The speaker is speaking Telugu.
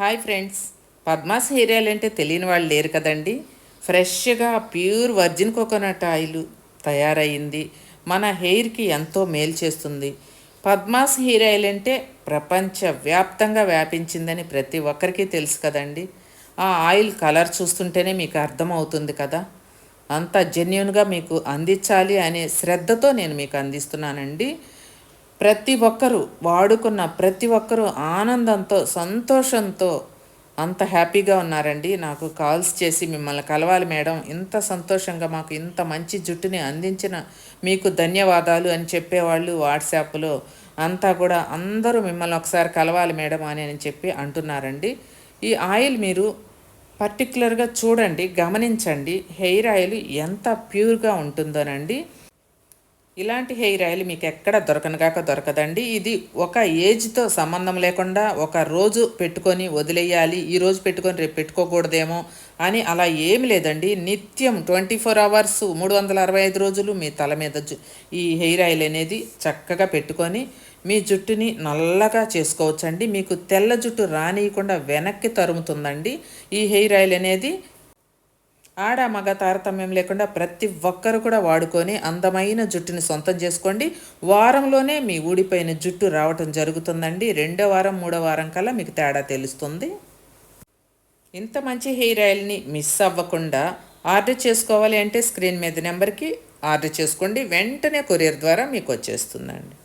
Hi friends. Padmas hair oil అంటే తెలియని వాళ్ళు లేరు కదండి. ఫ్రెష్గా ప్యూర్ వర్జిన్ కోకోనట్ ఆయిల్ తయారయ్యింది మన హెయిర్కి ఎంతో మేలు చేస్తుంది. పద్మాస్ హెయిర్ ఆయిల్ అంటే ప్రపంచ వ్యాప్తంగా వ్యాపించిందని ప్రతి ఒక్కరికి తెలుసు కదండి. ఆ ఆయిల్ కలర్ చూస్తుంటేనే మీకు అర్థమవుతుంది కదా. అంత జెన్యున్గా మీకు అందించాలి అనే శ్రద్ధతో నేను మీకు అందిస్తున్నానండి. ప్రతి ఒక్కరూ వాడుకున్న ప్రతి ఒక్కరూ ఆనందంతో సంతోషంతో అంత హ్యాపీగా ఉన్నారండి. నాకు కాల్స్ చేసి మిమ్మల్ని కలవాలి మేడం. ఇంత సంతోషంగా మాకు ఇంత మంచి జుట్టుని అందించిన మీకు ధన్యవాదాలు అని చెప్పేవాళ్ళు వాట్సాప్లో. అంతా కూడా అందరూ మిమ్మల్ని ఒకసారి కలవాలి మేడం అని అని చెప్పి అంటున్నారండి. ఈ ఆయిల్ మీరు పర్టికులర్గా చూడండి గమనించండి. హెయిర్ ఆయిల్ ఎంత ప్యూర్గా ఉంటుందోనండి. ఇలాంటి హెయిర్ ఆయిల్ మీకు ఎక్కడ దొరకనగాక దొరకదండి. ఇది ఒక ఏజ్తో సంబంధం లేకుండా ఒక రోజు పెట్టుకొని వదిలేయాలి ఈ రోజు పెట్టుకొని రేపు పెట్టుకోకూడదేమో అని అలా ఏమి లేదండి. నిత్యం ట్వంటీ ఫోర్ అవర్స్ మూడు వందల అరవై ఐదు రోజులు మీ తల మీద జు- ఈ హెయిర్ ఆయిల్ అనేది చక్కగా పెట్టుకొని మీ జుట్టుని నల్లగా చేసుకోవచ్చండి. మీకు తెల్ల జుట్టు రానియకుండా వెనక్కి తరుముతుందండి. ఈ హెయిర్ ఆయిల్ అనేది ఆడ మగ తారతమ్యం లేకుండా ప్రతి ఒక్కరు కూడా వాడుకొని అందమైన జుట్టుని సొంతం చేసుకోండి. వారంలోనే మీ ఊడిపోయిన జుట్టు రావటం జరుగుతుందండి. రెండో వారం మూడో వారం కల్లా మీకు తేడా తెలుస్తుంది. ఇంత మంచి హెయిర్ ఆయిల్ని మిస్ అవ్వకుండా ఆర్డర్ చేసుకోవాలి అంటే స్క్రీన్ మీద నెంబర్కి ఆర్డర్ చేసుకోండి. వెంటనే కొరియర్ ద్వారా మీకు వచ్చేస్తుందండి.